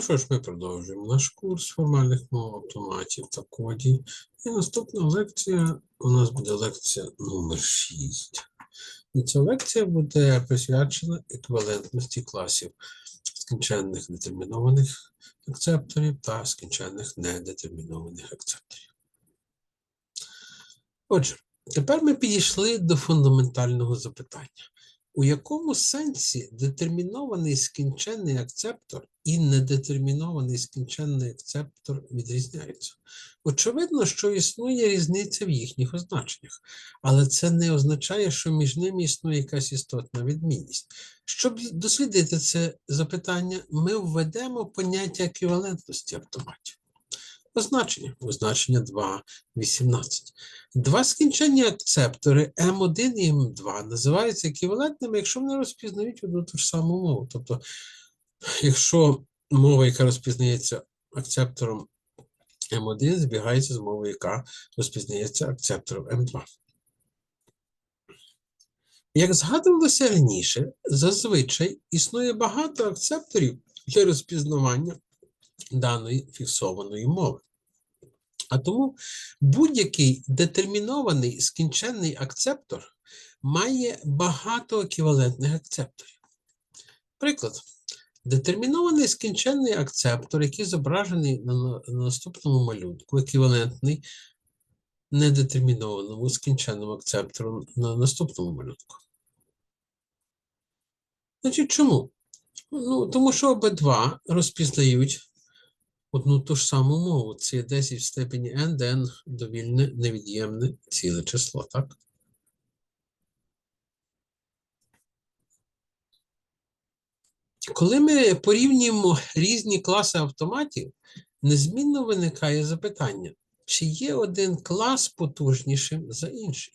Ну що ж, ми продовжуємо наш курс формальних мов автоматів та кодів. І наступна лекція у нас буде лекція номер 6. І ця лекція буде присвячена еквівалентності класів скінченних детермінованих акцепторів та скінченних недетермінованих акцепторів. Отже, тепер ми підійшли до фундаментального запитання. У якому сенсі детермінований скінченний акцептор і недетермінований скінченний акцептор відрізняються? Очевидно, що існує різниця в їхніх означеннях, але це не означає, що між ними існує якась істотна відмінність. Щоб дослідити це запитання, ми введемо поняття еквівалентності автоматів. Означення. Означення 2.18. Два скінченні акцептори M1 і M2 називаються еквівалентними, якщо вони розпізнають одну ту ж саму мову. Тобто, якщо мова, яка розпізнається акцептором M1, збігається з мовою, яка розпізнається акцептором M2. Як згадувалося раніше, зазвичай існує багато акцепторів для розпізнавання даної фіксованої мови. А тому будь-який детермінований скінченний акцептор має багато еквівалентних акцепторів. Приклад. Детермінований скінченний акцептор, який зображений на, на наступному малюнку, еквівалентний недетермінованому скінченному акцептору на наступному малюнку. Значить, чому? Ну, тому що обидва розпізнають одну ту ж саму мову. Це є 10 в степені n, де n довільне невід'ємне ціле число, так? Коли ми порівнюємо різні класи автоматів, незмінно виникає запитання, чи є один клас потужнішим за інший?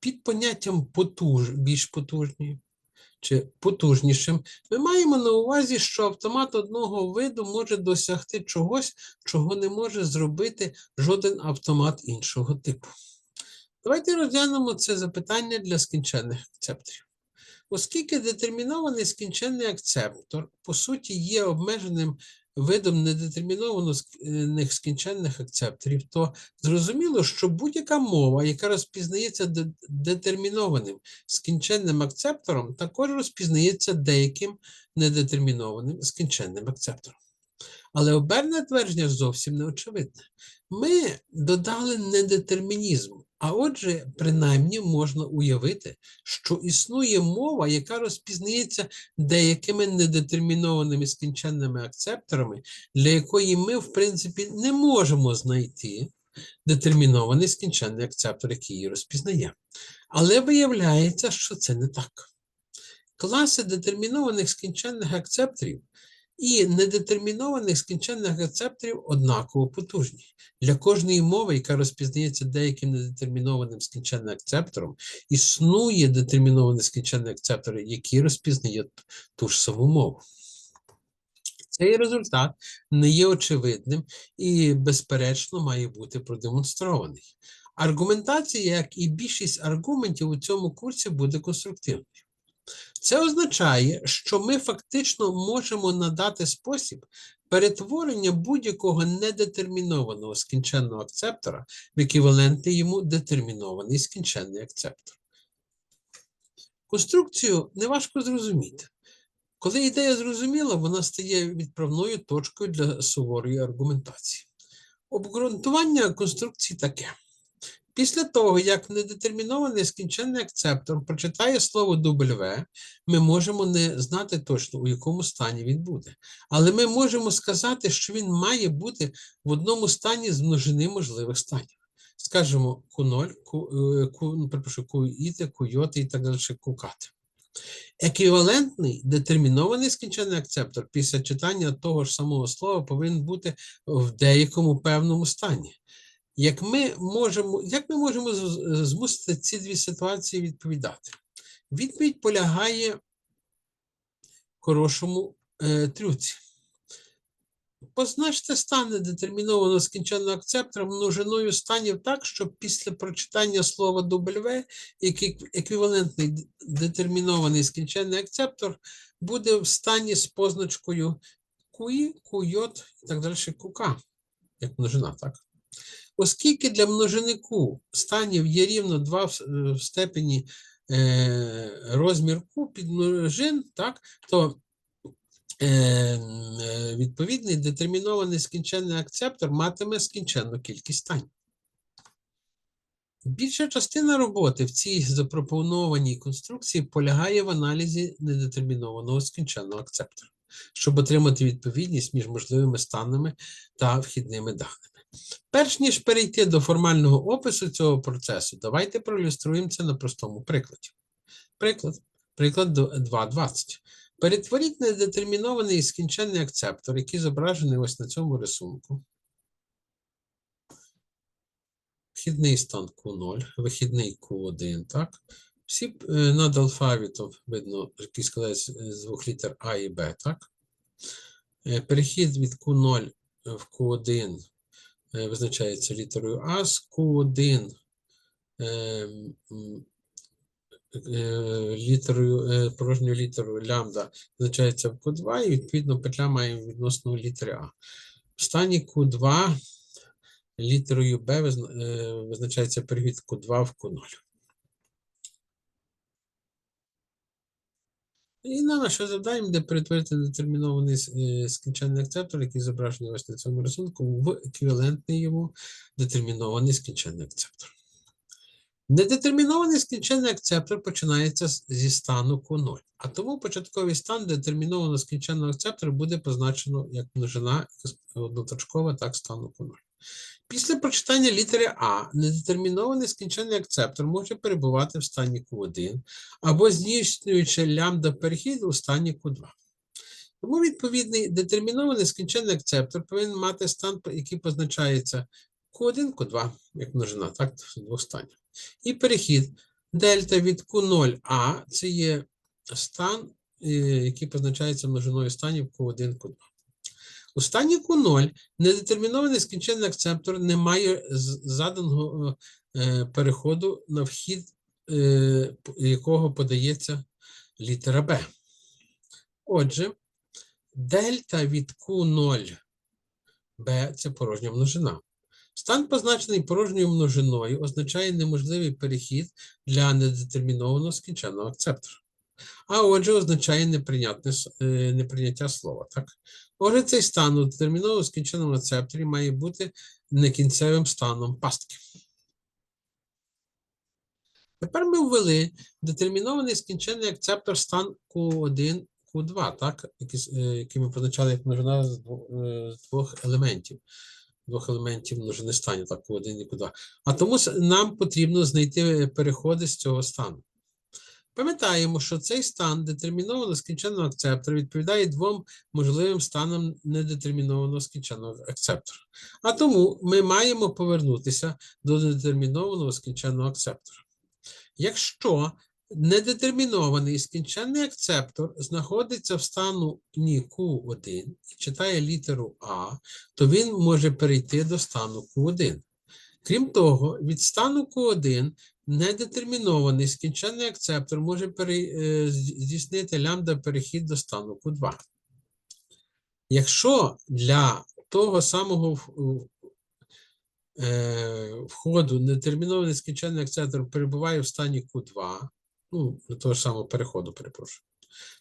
Під поняттям потуж, більш потужний чи потужнішим, ми маємо на увазі, що автомат одного виду може досягти чогось, чого не може зробити жоден автомат іншого типу. Давайте розглянемо це запитання для скінченних акцепторів. Оскільки детермінований скінченний акцептор, по суті, є обмеженим видом недетермінованих скінченних акцепторів, то зрозуміло, що будь-яка мова, яка розпізнається детермінованим скінченним акцептором, також розпізнається деяким недетермінованим скінченним акцептором. Але оберне твердження зовсім не очевидне. Ми додали недетермінізм, а отже, принаймні можна уявити, що існує мова, яка розпізнається деякими недетермінованими скінченними акцепторами, для якої ми, в принципі, не можемо знайти детермінований скінченний акцептор, який її розпізнає. Але виявляється, що це не так. Класи детермінованих скінченних акцепторів і недетермінованих скінченних акцепторів однаково потужні. Для кожної мови, яка розпізнається деяким недетермінованим скінченним акцептором, існує детермінований скінченний акцептор, який розпізнає ту ж саму мову. Цей результат не є очевидним і, безперечно, має бути продемонстрований. Аргументація, як і більшість аргументів у цьому курсі, буде конструктивною. Це означає, що ми фактично можемо надати спосіб перетворення будь-якого недетермінованого скінченного акцептора в еквівалентний йому детермінований скінченний акцептор. Конструкцію неважко зрозуміти. Коли ідея зрозуміла, вона стає відправною точкою для суворої аргументації. Обґрунтування конструкції таке. Після того, як недетермінований скінченний акцептор прочитає слово W, ми можемо не знати точно, у якому стані він буде. Але ми можемо сказати, що він має бути в одному стані з множини можливих станів. Скажімо, Q0, Q, е, Q, ну, перепрошую, QIT, QJ і так далі, QKT. Еквівалентний детермінований скінченний акцептор після читання того ж самого слова повинен бути в деякому певному стані. Як ми можемо, як ми можемо змусити ці дві ситуації відповідати? Відповідь полягає в хорошому е, трюці. Позначте стан недетермінованого скінченного акцептора множиною станів так, щоб після прочитання слова W, який еквівалентний детермінований скінченний акцептор, буде в стані з позначкою QI, QJ і так далі QK, як множина, так? Оскільки для множини Q станів є рівно 2 в, с- е, в степені е, розмір Q підмножин, так, то е, е, відповідний детермінований скінченний акцептор матиме скінченну кількість станів. Більша частина роботи в цій запропонованій конструкції полягає в аналізі недетермінованого скінченного акцептора, щоб отримати відповідність між можливими станами та вхідними даними. Перш ніж перейти до формального опису цього процесу, давайте проілюструємо це на простому прикладі. Приклад. Приклад 2.20. Перетворіть недетермінований скінченний акцептор, який зображений ось на цьому рисунку. Вхідний стан Q0, вихідний Q1, так? Всі е, над алфавітом видно, який складається з двох літер А і Б, так? Е, Перехід від Q0 в Q1 е, визначається літерою А, з Q1 е, е, літерою, е, порожньою літерою лямбда визначається в Q2, і відповідно петля має відносно літери А. В стані Q2 літерою Б е, визначається перехід Q2 в Q0. І на наше завдання буде перетворити детермінований е, скінченний акцептор, який зображений ось на цьому рисунку, в еквівалентний йому детермінований скінченний акцептор. Недетермінований скінченний акцептор починається зі стану Q0, а тому початковий стан детермінованого скінченного акцептора буде позначено як множина одноточкова, так стану Q0. Після прочитання літери А недетермінований скінченний акцептор може перебувати в стані Q1 або здійснюючи лямбда перехід у стані Q2. Тому відповідний детермінований скінченний акцептор повинен мати стан, який позначається Q1, Q2, як множина, так, двох станів. І перехід дельта від Q0А це є стан, е, який позначається множиною станів Q1, Q2. У стані Q0 недетермінований скінченний акцептор не має заданого е, переходу на вхід, е, якого подається літера Б. Отже, дельта від Q0 B – це порожня множина. Стан, позначений порожньою множиною, означає неможливий перехід для недетермінованого скінченного акцептора. А отже, означає неприйнятне, е, неприйняття слова. Так? Отже, цей стан у детермінованому скінченому акцепторі має бути некінцевим станом пастки. Тепер ми ввели детермінований скінчений акцептор стан Q1, Q2, так? які, с- е, ми позначали як множина е, з двох елементів. Двох елементів множини станів, так, Q1 і Q2. А тому нам потрібно знайти переходи з цього стану. Пам'ятаємо, що цей стан детермінованого скінченого акцептора відповідає двом можливим станам недетермінованого скінченого акцептора. А тому ми маємо повернутися до недетермінованого скінченого акцептора. Якщо недетермінований скінченний акцептор знаходиться в стану Q1 і читає літеру А, то він може перейти до стану Q1. Крім того, від стану Q1 недетермінований скінченний акцептор може е, здійснити лямбда перехід до стану Q2. Якщо для того самого е, входу нетермінований скінченний акцептор перебуває в стані Q2, ну, до того ж самого переходу, перепрошую,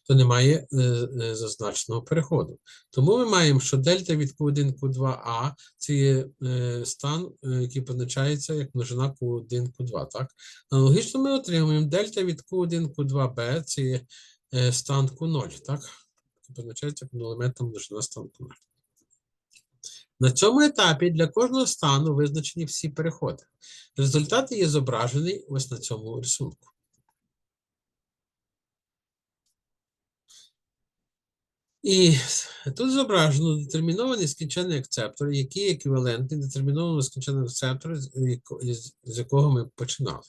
то немає е, е, зазначеного переходу. Тому ми маємо, що дельта від Q1 Q2А це є е, стан, який позначається як множина Q1 Q2. Так? Аналогічно ми отримуємо дельта від Q1 Q2B це є стан Q0, так? Позначається елементом множина стан Q0. На цьому етапі для кожного стану визначені всі переходи. Результат є зображений ось на цьому рисунку. І тут зображено детермінований скінчений акцептор, який еквівалентний детермінованому скінченому акцептору, з якого ми починали.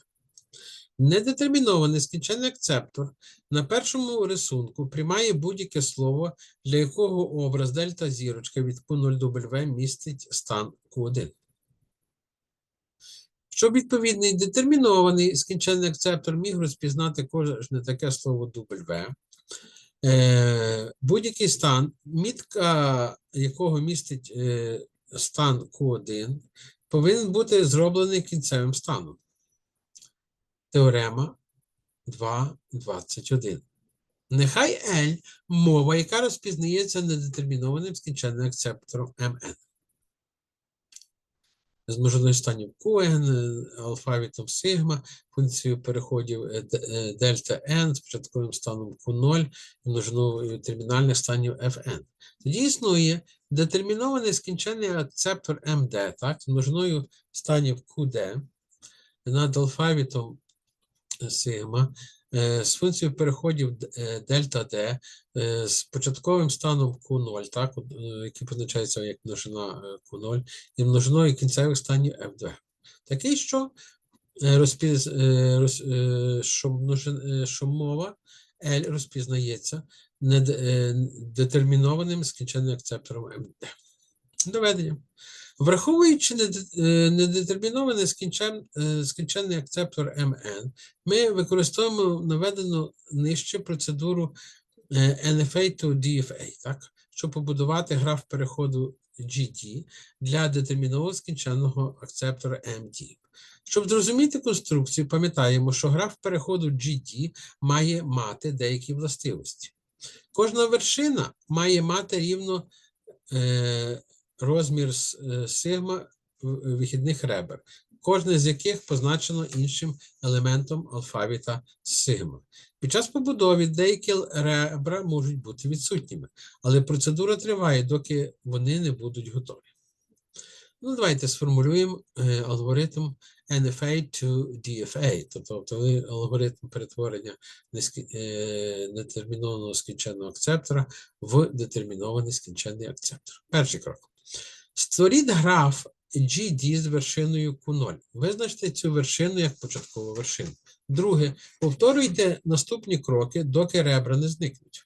Недетермінований скінчений акцептор на першому рисунку приймає будь-яке слово, для якого образ дельта зірочка від Q0W містить стан Q1. Щоб відповідний детермінований скінчений акцептор міг розпізнати кожне таке слово W, будь-який стан, мітка якого містить е, стан Q1, повинен бути зроблений кінцевим станом. Теорема 2.21. Нехай L – мова, яка розпізнається недетермінованим скінченним акцептором MN. З множиною станів е, алфавітом сигма, функцією переходів е, е, дельта n з початковим станом Q0 і множиною термінальних станів Fn. Тоді існує детермінований скінченний акцептор MD, так, з множиною станів QD над алфавітом сигма з функцією переходів е, дельта D е, з початковим станом Q0, так, е, який позначається як множина е, Q0, і множиною кінцевих станів F2. Такий, що, е, розпіз, е, роз, е, що, множин, е, що мова L розпізнається нед- е, детермінованим скінченним акцептором MD. Доведення. Враховуючи е, недетермінований е, скінченний акцептор MN, ми використовуємо наведену нижче процедуру NFA to DFA, так? щоб побудувати граф переходу GD для детермінованого скінченного акцептора MD. Щоб зрозуміти конструкцію, пам'ятаємо, що граф переходу GD має мати деякі властивості. Кожна вершина має мати рівно е, розмір е, сигма вихідних ребер, кожне з яких позначено іншим елементом алфавіта сигма. Під час побудови деякі ребра можуть бути відсутніми, але процедура триває, доки вони не будуть готові. Ну, давайте сформулюємо е, алгоритм NFA to DFA, тобто ви- алгоритм перетворення е, нетермінованого скінченного акцептора в детермінований скінченний акцептор. Перший крок. Створіть граф GD з вершиною Q0. Визначте цю вершину як початкову вершину. Друге, повторюйте наступні кроки, доки ребра не зникнуть.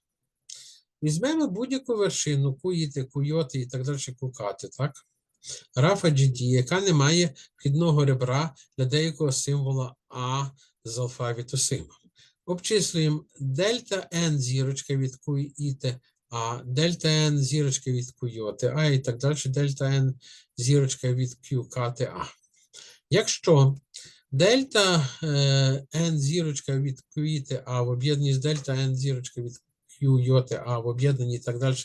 Візьмемо будь-яку вершину, куїти, куйоти і так далі, кукати, так? Графа GD, яка не має вхідного ребра для деякого символа А з алфавіту сигма. Обчислюємо дельта n зірочка від А, дельта n зірочка від А і так далі, дельта n зірочка від Q А. Якщо дельта е, n зірочка від куїти А в об'єднанні з дельта n зірочка від Q А в об'єднанні і так далі,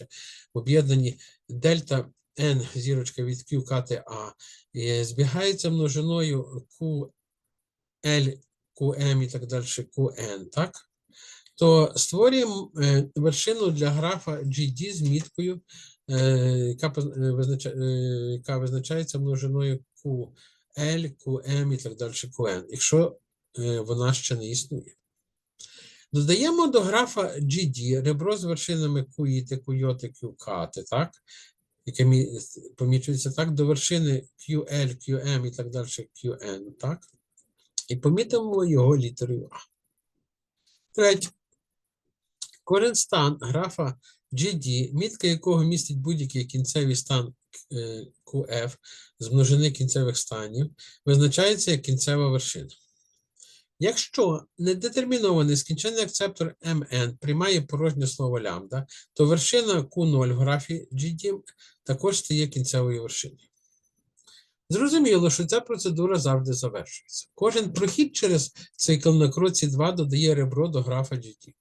в об'єднанні дельта n зірочка від Q А е, збігається множиною QL, QM і так далі, QN, так? То створюємо е, вершину для графа GD з міткою, е, е, яка визначається множиною QL, QM і так далі, QN, якщо вона ще не існує. Додаємо до графа GD ребро з вершинами QIT, QYOT, QKT, так? яке помічується так, до вершини QL, QM і так далі, QN, так? І помітимо його літерою А. Третє. Кожен стан графа GD, мітка якого містить будь-який кінцевий стан е, QF з множини кінцевих станів, визначається як кінцева вершина. Якщо недетермінований скінчений акцептор MN приймає порожнє слово лямбда, то вершина Q0 в графі GD також стає кінцевою вершиною. Зрозуміло, що ця процедура завжди завершується. Кожен прохід через цикл на кроці 2 додає ребро до графа GD.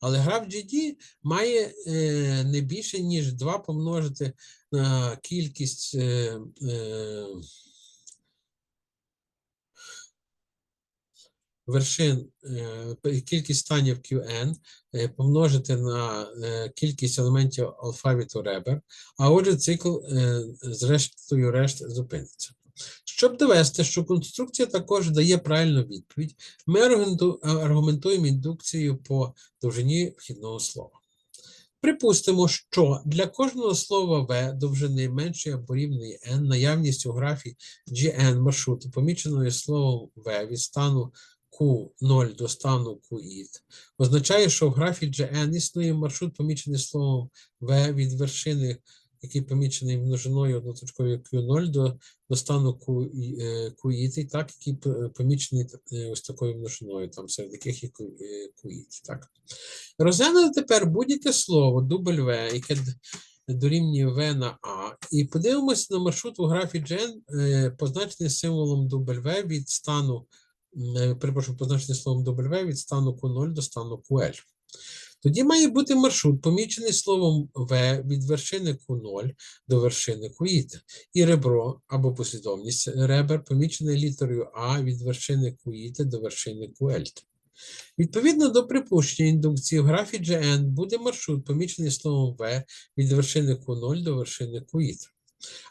Але граф GD має е, не більше, ніж 2 помножити на кількість е, е, вершин, кількість станів QN помножити на кількість елементів алфавіту ребер, а отже, цикл зрештою решт зупиниться. Щоб довести, що конструкція також дає правильну відповідь, ми аргументуємо індукцією по довжині вхідного слова. Припустимо, що для кожного слова В довжини меншої або рівної n наявність у графі GN маршруту, поміченої словом В від стану Q0 до стану QIT, означає, що в графі GN існує маршрут, помічений словом В від вершини який помічений множиною одноточковою Q0 до, до стану Q, е, QIT, так, який помічений е, ось такою множиною, там серед яких є е, QIT, так. Розглянути тепер будь-яке слово W, яке дорівнює V на A, і подивимося на маршрут у графі е, позначений символом W від стану, е, перепрошую, позначений словом W від стану Q0 до стану QL. Тоді має бути маршрут, помічений словом V від вершини Q0 до вершини QIT, і ребро або послідовність ребер, помічений літерою А від вершини QIT до вершини QL. Відповідно до припущення індукції в графі GN буде маршрут, помічений словом V від вершини Q0 до вершини QIT.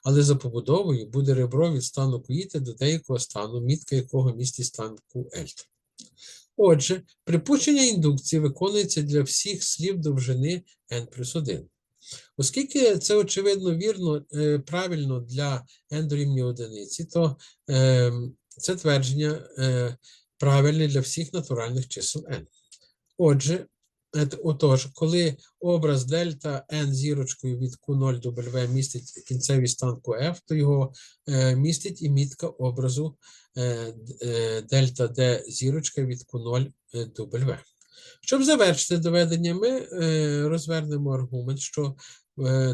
Але за побудовою буде ребро від стану QIT до деякого стану, мітка якого містить стан QL. Отже, припущення індукції виконується для всіх слів довжини n плюс 1. Оскільки це очевидно вірно, е, правильно для n дорівнює одиниці, то е, це твердження е, правильне для всіх натуральних чисел n. Отже, отож, коли образ дельта n зірочкою від Q0 до W містить кінцевий стан QF, то його е, містить і мітка образу е, е, дельта D зірочка від Q0 е, до W. Щоб завершити доведення, ми розвернемо аргумент, що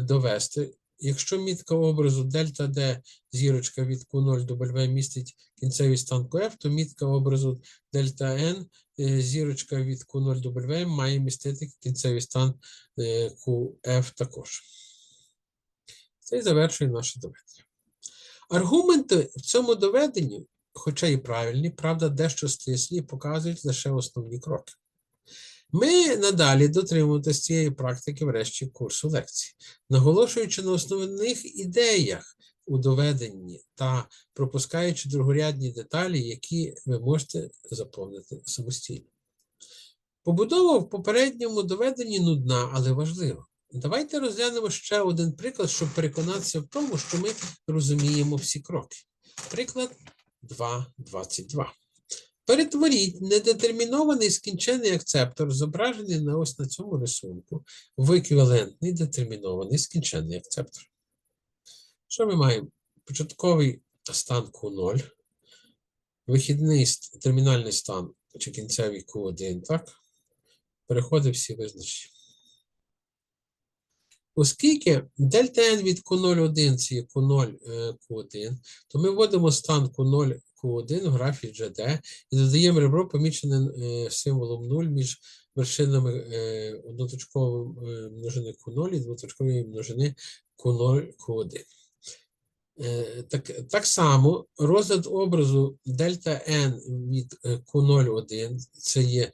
довести, якщо мітка образу дельта D зірочка від Q0 до W містить кінцевий стан QF, то мітка образу дельта N е, зірочка від Q0 до W має містити кінцевий стан е, QF також. Це і завершує наше доведення. Аргументи в цьому доведенні, хоча і правильні, правда, дещо стислі, показують лише основні кроки. Ми надалі дотримуватися цієї практики врешті курсу лекцій, наголошуючи на основних ідеях у доведенні та пропускаючи другорядні деталі, які ви можете заповнити самостійно. Побудова в попередньому доведенні нудна, але важлива. Давайте розглянемо ще один приклад, щоб переконатися в тому, що ми розуміємо всі кроки. Приклад 2.22. Перетворіть недетермінований скінчений акцептор, зображений на ось на цьому рисунку, в еквівалентний детермінований скінчений акцептор. Що ми маємо? Початковий стан Q0, вихідний термінальний стан чи кінцевий Q1, так? Переходи всі визначені. Оскільки дельта n від Q01 це є Q0 е, Q1, то ми вводимо стан Q0 Q1 в графі GD і додаємо ребро, помічене е, символом 0 між вершинами е, одноточкової е, множини Q0 і двоточкової множини Q0 Q1. Е, Так, так само розгляд образу дельта n від е, Q01 це є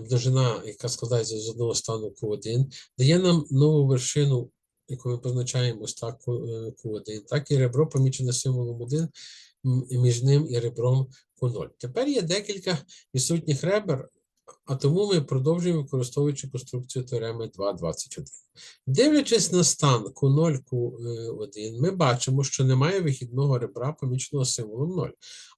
множина, яка складається з одного стану Q1, дає нам нову вершину, яку ми позначаємо ось так Q- е, Q1, так і ребро помічене символом 1 м- між ним і ребром Q0. Тепер є декілька відсутніх ребер, а тому ми продовжуємо використовуючи конструкцію теореми 2.21. Дивлячись на стан Q0, Q1, ми бачимо, що немає вихідного ребра поміченого символом 0.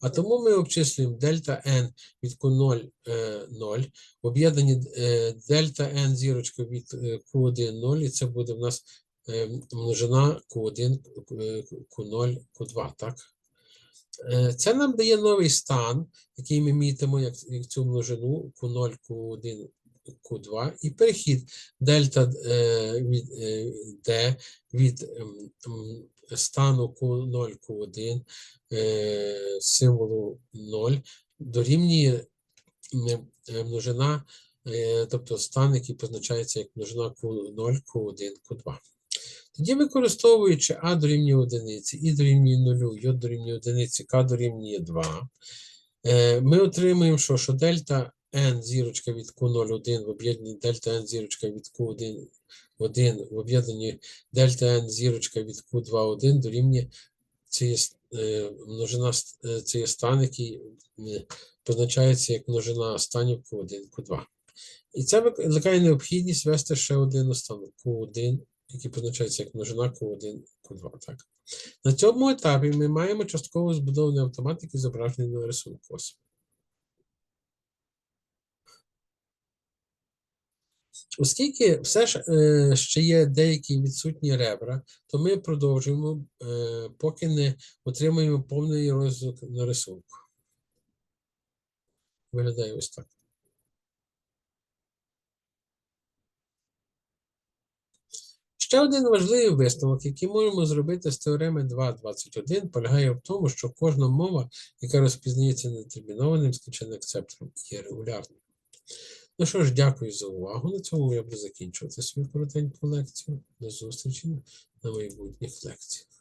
А тому ми обчислюємо дельта n від Q0 е, 0, об'єднані е, дельта n зірочка від е, Q1 0, і це буде в нас е, множина Q1, е, Q0, Q2, так? Е, Це нам дає новий стан, який ми мітимо як, цю множину Q0, Q1, Q2, і перехід дельта е, від е, D від ем, стану Q0, Q1 е, символу 0 дорівнює е, множина, е, тобто стан, який позначається як множина Q0, Q1, Q2. Тоді, використовуючи А дорівнює одиниці, І дорівнює нулю, Й дорівнює одиниці, К дорівнює 2, е, ми отримуємо, що, що дельта n зірочка від Q01 в об'єднанні дельта n зірочка від Q1 1 в об'єднанні дельта n зірочка від Q2 1 дорівнює це є е, множина, е, це є стан, який позначається як множина станів Q1, Q2. І це викликає необхідність ввести ще один останок Q1, який позначається як множина Q1, Q2. Так. На цьому етапі ми маємо частково збудований автомат, який зображений на рисунку. Ось. Оскільки все ж е, ще є деякі відсутні ребра, то ми продовжуємо, е, поки не отримаємо повний розвиток на рисунку. Виглядає ось так. Ще один важливий висновок, який можемо зробити з теореми 2.21, полягає в тому, що кожна мова, яка розпізнається нетермінованим скінченим акцептором, є регулярною. Ну що ж, дякую за увагу. На цьому я буду закінчувати свою коротеньку лекцію. До зустрічі на майбутніх лекціях.